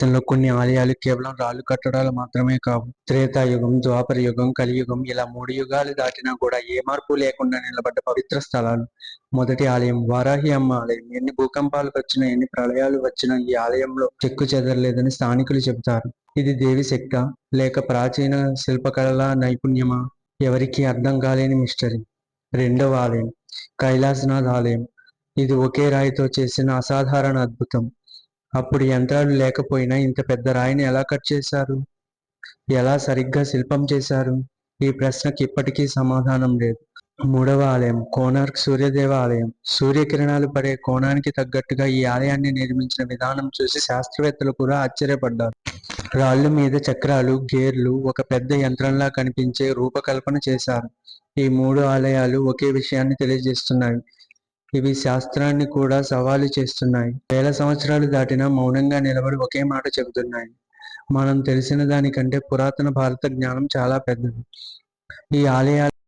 భారతంలో కొన్ని ఆలయాలు కేవలం రాళ్ళు కట్టడాలు మాత్రమే కావు. త్రేతాయుగం ద్వాపర యుగం కలియుగం ఇలా మూడు యుగాలు దాటినా కూడా ఏ మార్పు లేకుండా నిలబడ్డ పవిత్ర స్థలాలు. మొదటి ఆలయం వారాహి అమ్మ ఆలయం. ఎన్ని భూకంపాలు వచ్చినా ఎన్ని ప్రళయాలు వచ్చినా ఈ ఆలయంలో చెక్కు చెదరలేదని స్థానికులు చెబుతారు. ఇది దేవి శక్త లేక ప్రాచీన శిల్పకళల నైపుణ్యమా? ఎవరికీ అర్థం కాలేని మిస్టరీ. రెండవ ఆలయం కైలాసనాథ్ ఆలయం. ఇది ఒకే రాయితో చేసిన అసాధారణ అద్భుతం. అప్పుడు యంత్రాలు లేకపోయినా ఇంత పెద్ద రాయిని ఎలా కట్ చేశారు? ఎలా సరిగ్గా శిల్పం చేశారు? ఈ ప్రశ్నకి ఇప్పటికీ సమాధానం లేదు. మూడవ ఆలయం కోనార్క్ సూర్యదేవ ఆలయం. సూర్యకిరణాలు పడే కోణానికి తగ్గట్టుగా ఈ ఆలయాన్ని నిర్మించిన విధానం చూసి శాస్త్రవేత్తలు కూడా ఆశ్చర్యపడ్డారు. రాళ్ళు మీద చక్రాలు గేర్లు ఒక పెద్ద యంత్రంలా కనిపించే రూపకల్పన చేశారు. ఈ మూడు ఆలయాలు ఒకే విషయాన్ని తెలియజేస్తున్నాయి. ఇవి శాస్త్రాన్ని కూడా సవాలు చేస్తున్నాయి. వేల సంవత్సరాలు దాటినా మౌనంగా నిలబడి ఒకే మాట చెబుతున్నాయి. మనం తెలిసిన దానికంటే పురాతన భారత జ్ఞానం చాలా పెద్దది. ఈ ఆలయాలు